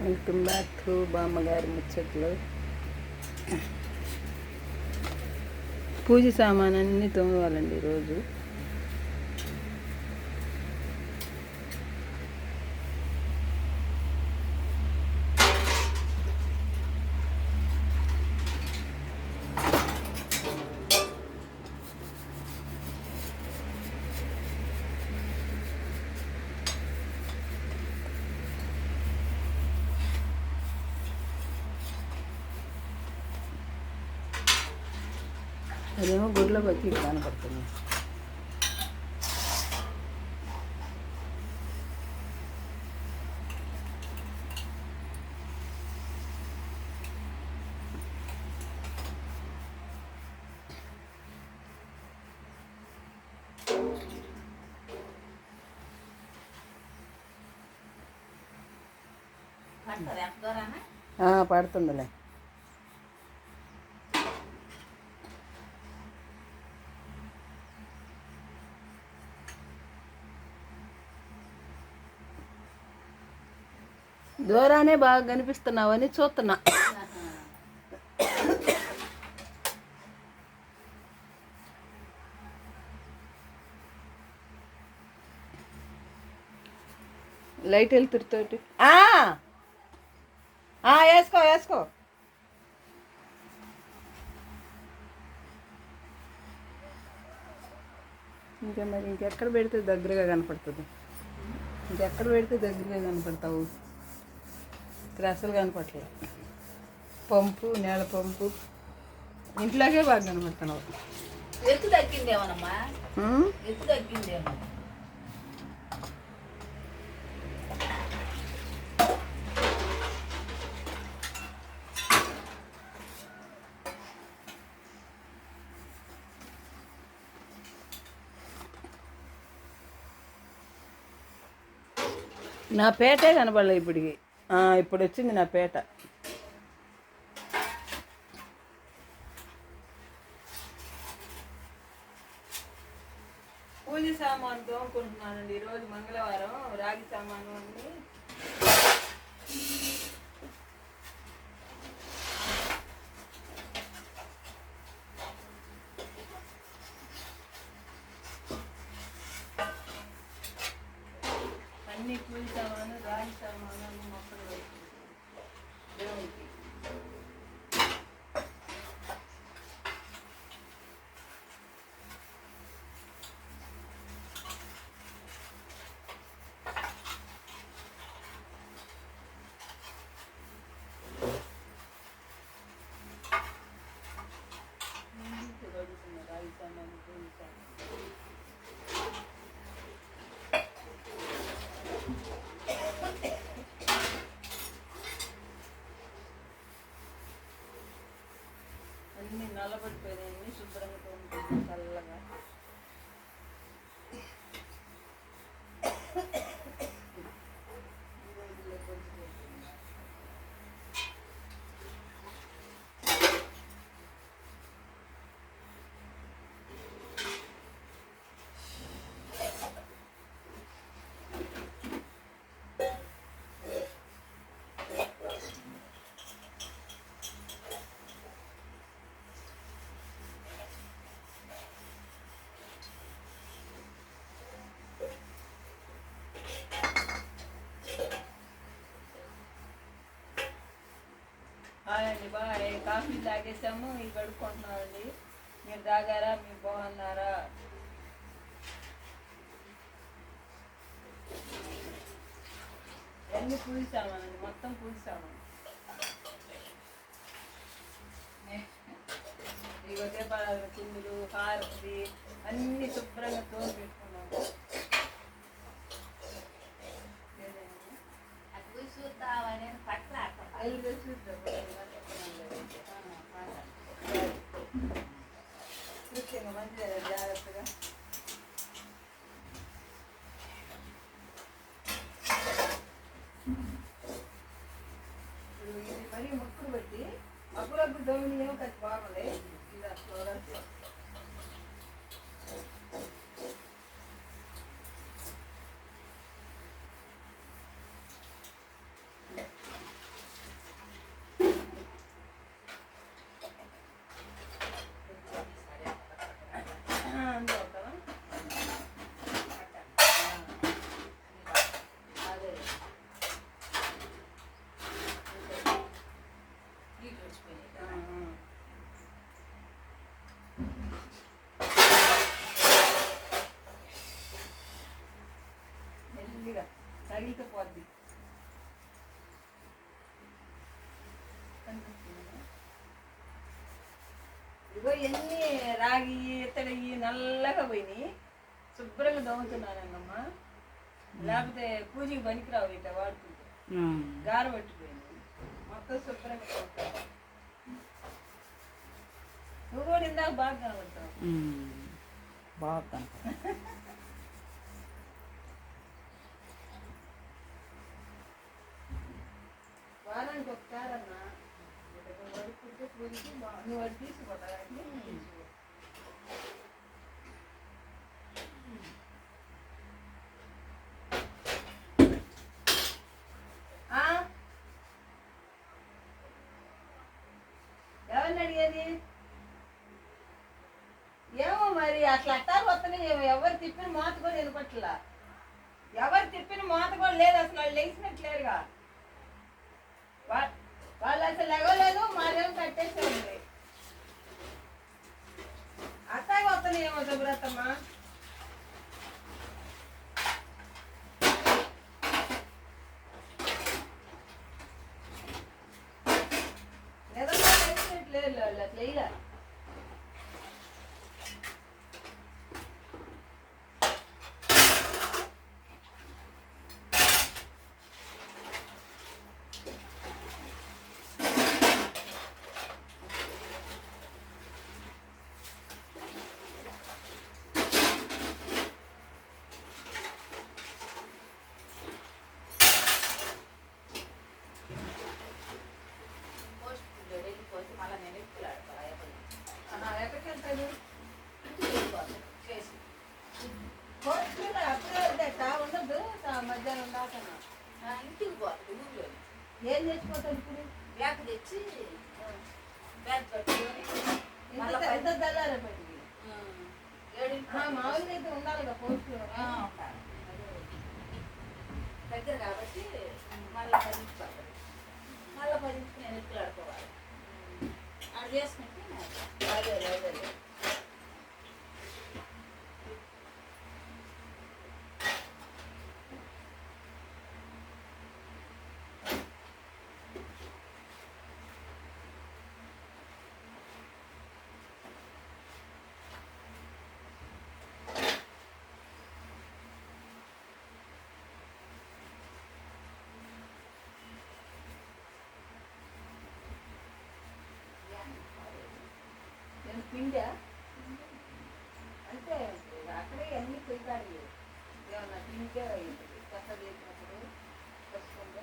Welcome back to బామ్మగారి ముచ్చట్లు. పూజ సామాన్ అన్నీ తోమవాలండి రోజు అదేమో గుడిలో బతి కనపడుతుంది పడుతుందిలే. దూరానే బాగా కనిపిస్తున్నావని చూస్తున్నా. లైట్ వెళ్తురుతోటి వేసుకో వేసుకో. ఇంకా మరి ఇంకెక్కడ పెడితే దగ్గరగా కనపడుతుంది? ఇంకెక్కడ పెడితే దగ్గరగా కనపడతావు? ఇక్కడ అసలు కనపడలేదు పంపు నేల పంపు. ఇంట్లోకే బాగా కనపడుతున్నావు. ఎత్తు తగ్గిందేమోనమ్మా? ఎత్తు తగ్గిందేమో. నా పేటే కనపడలే ఇప్పటికి. ఇప్పుడు వచ్చింది నా పేట. ಸುಬ್ರಹ್ಮಣ್ಯ హాయ్ అండి బాయ్ కాఫీ తాగేసాము ఇవి కడుక్కుంటున్నామండి మీరు తాగారా మీరు బాగున్నారా? అన్ని పూసామండి మొత్తం పూసామండి ఈ దీపాలు కుందులు హారతి అన్ని శుభ్రంగా తోడు పెట్టుకున్నాము. చూస్తావా నేను పట్ల జాగ్రత్తగా ఇప్పుడు ఇది మరీ ముక్కులు పెట్టి అప్పుడప్పుడు దోమిని ఏమో అది బాగుంది ఇది అట్లా వదలదు. ఇగో ఎన్ని రాగి ఇత్తడి నల్లగా పోయినాయి శుభ్రంగా దమ్ముతున్నానమ్మా లేకపోతే పూజకి పనికిరావు ఇట్లా వాడుతుంటే గార పట్టిపోయింది మొత్తం శుభ్రంగా తోముతాను. నువ్వు కూడా ఇందాక బాగా కనబడతావు బాగుంది వారానికి ఒకసారి అన్న నువ్వు అది తీసుకుంటా ఆ? ఎవరిని అడిగేది? ఏమో మరి అట్లా అట్టారు వస్తున్నాయి ఏమో ఎవరు తిప్పిన మోత కూడా వినపట్లా. ఎవరు తిప్పిన మోత కూడా లేదు అసలు వాళ్ళు లేచినట్లేరుగా వాళ్ళు అసలు ఎగలేదు మారేమో కట్టేసి ఉంది అట్టాగా వస్తున్నాయేమో సుబ్రతమ్మ నిజంగా లేచినట్లేదు వాళ్ళు అట్లా వేయలే. ఏం తెచ్చిపోతాడు ఇప్పుడు బ్యాగ్ తెచ్చి బ్యాగ్ పట్టుకొని ఇంత మళ్ళా బయటికి మామూలుగా అయితే ఉండాలి కదా ఆ, దగ్గర కాబట్టి మళ్ళీ పదించుకోవాలి మళ్ళీ పదించుకు నేను ఆడుకోవాలి? ఆడ చేసుకుంటే అదే అదే అదే. నేను పిండా అంటే అక్కడే అన్ని పొయ్యికాడి ఏమన్నా తింటే కథ చేసినప్పుడు పసుకుంటే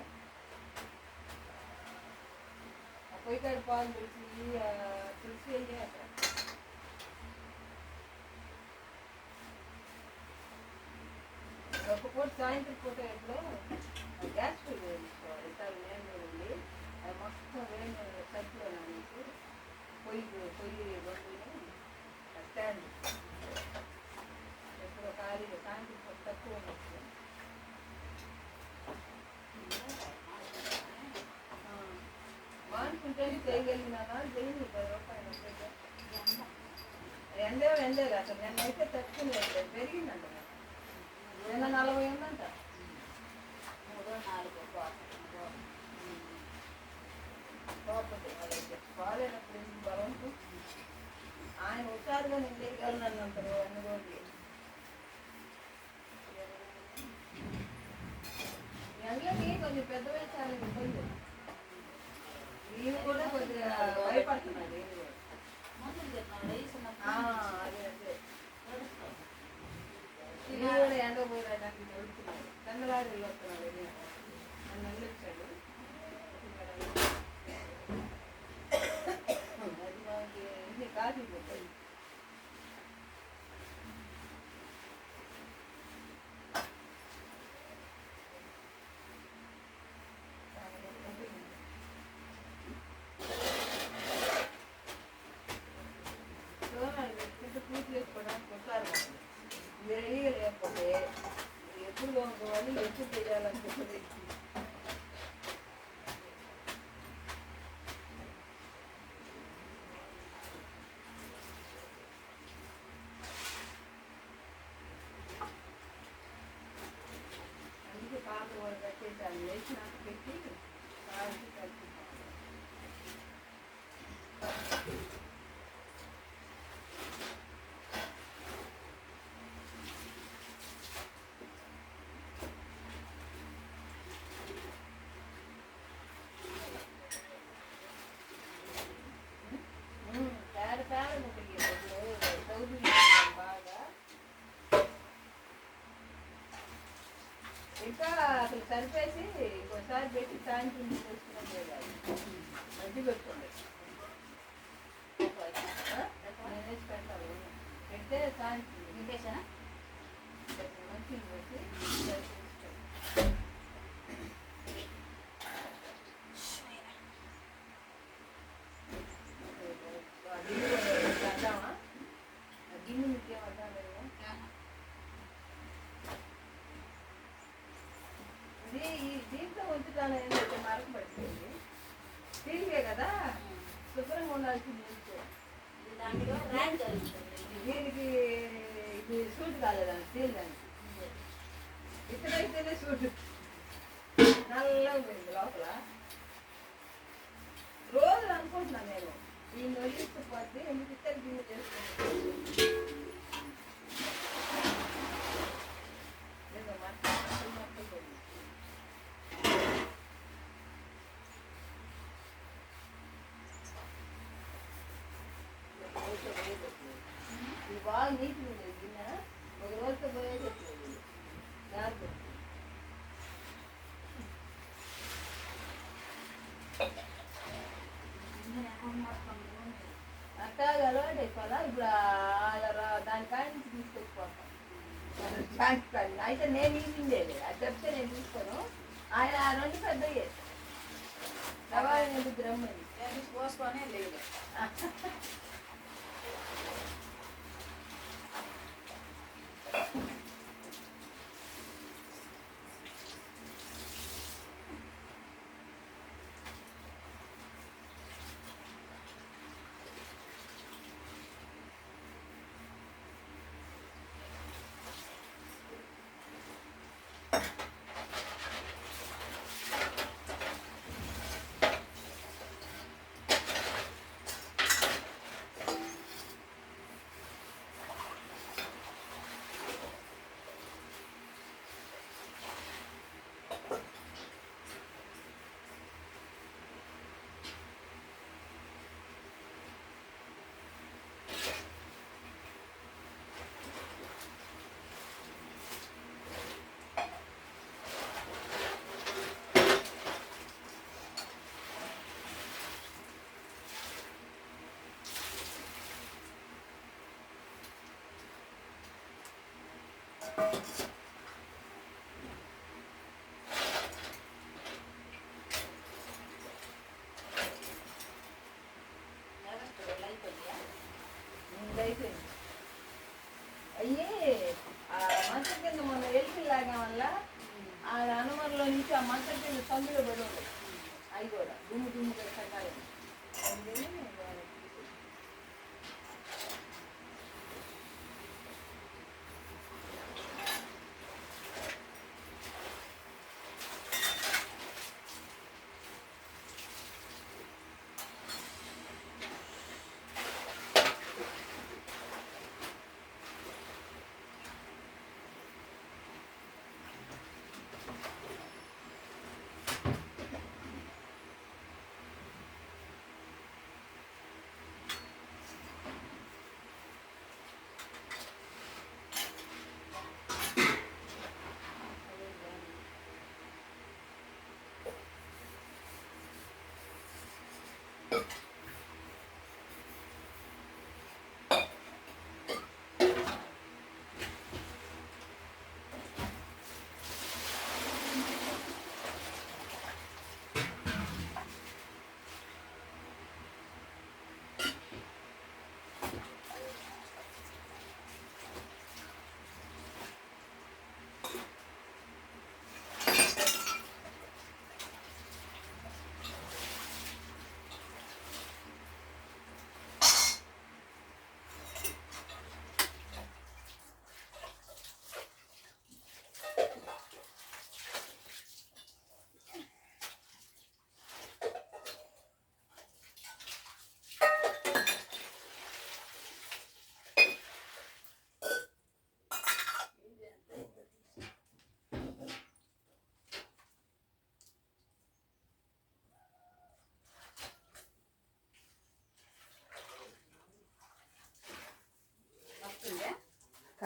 ఆ పొయ్యికాడి పాలు తెలిసి తులసి వెళ్ళి అక్కడ. ఒక పూట సాయంత్రం పూట ఎప్పుడు చేయగలిగినానా చేయండి పది రూపాయలు ఎండే ఎండేది అసలు నిన్న అయితే తక్కువ పెరిగిందంట నిన్న నలభై ఉందంట మూడో నాలుగో పోతుంది పోతుంది వాళ్ళైతే బాగాలేనప్పుడు ఎందుకు ఆయన హుషారుగా నేను చేయగలను అన్నంటారు అన్ని రోజులు ఎండలకి కొంచెం పెద్ద వేసాలని ఇబ్బంది. వీళ్ళు కూడా కొద్దిగా భయపడుతున్నారు వీళ్ళు కూడా. మందులు తిన్నాడు ఆ, వేసినప్పుడు అదే అదే నడుస్తాం. వీళ్ళు కూడా ఎండ పోయడానికి వెళ్తున్నారు కన్నలాడి వస్తున్నారు నన్ను que sería la que సరిపేసి ఇంకోసారి పెట్టి సాయంత్రం మధ్య పెట్టుకోండి పెడితే సాయంత్రం నింపేసానా మంచిగా పెట్టి సరిపేసి అద్దామా గిన్నె ముఖ్యం అద్దాలేమో ఇది ఈ దీంట్లో ఉంచుతాను ఏంటంటే మరకు స్టీల్కే కదా శుభ్రంగా ఉండాల్సింది దీనికి ఇది సూట్ కాలేదండి స్టీల్ దానికి. ఇతనైతేనే సూట్. నల్లగా ఉంది లోపల. రోజు అనుకుంటున్నాను నేను ఈ నొలిస్తే పోతే ఎందుకు ఇద్దరు గిన్నె చేసుకుంటాను బాగా నీట్గా ఉండేది గిన్నె ఒక రోజుతో పోయేటట్లేదు దాంట్లో అట్టాగా అలవాటు అయిపోవాలా? ఇప్పుడు ఆ రా- దాని కాడ నుంచి తీసుకొచ్చిపోతాం. కాడ అయితే నేను ఈజింగ్ అది చెప్తే నేను తీసుకోను. ఆయన ఆ రెండు పెద్ద రవాణా ఎందుకు రమ్మని పోసుకొని లేదు. you అయ్యి ఆ మంచం కింద మొన్న ఎలికి లాగా వల్ల ఆ అనుమతిలో నుంచి ఆ మంచం కింద సందులో పడి ఉండదు అవి కూడా దుమ్ము దుమ్ము కట్టాలి అందుకని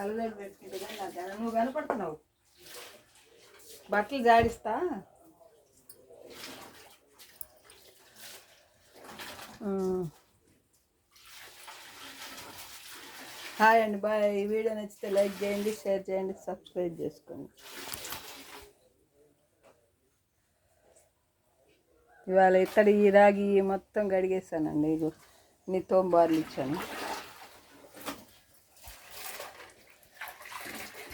వాళ్ళు పెట్టుకుంటే కానీ నాకు నువ్వు కనపడుతున్నావు బట్టలు జాడిస్తా. హాయ్ అండి బాయ్. ఈ వీడియో నచ్చితే లైక్ చేయండి షేర్ చేయండి సబ్స్క్రైబ్ చేసుకోండి. ఇవాళ ఇక్కడ ఈ రాగి మొత్తం గడిగేసానండి ఇగో నీ తోంబార్లు ఇచ్చాను.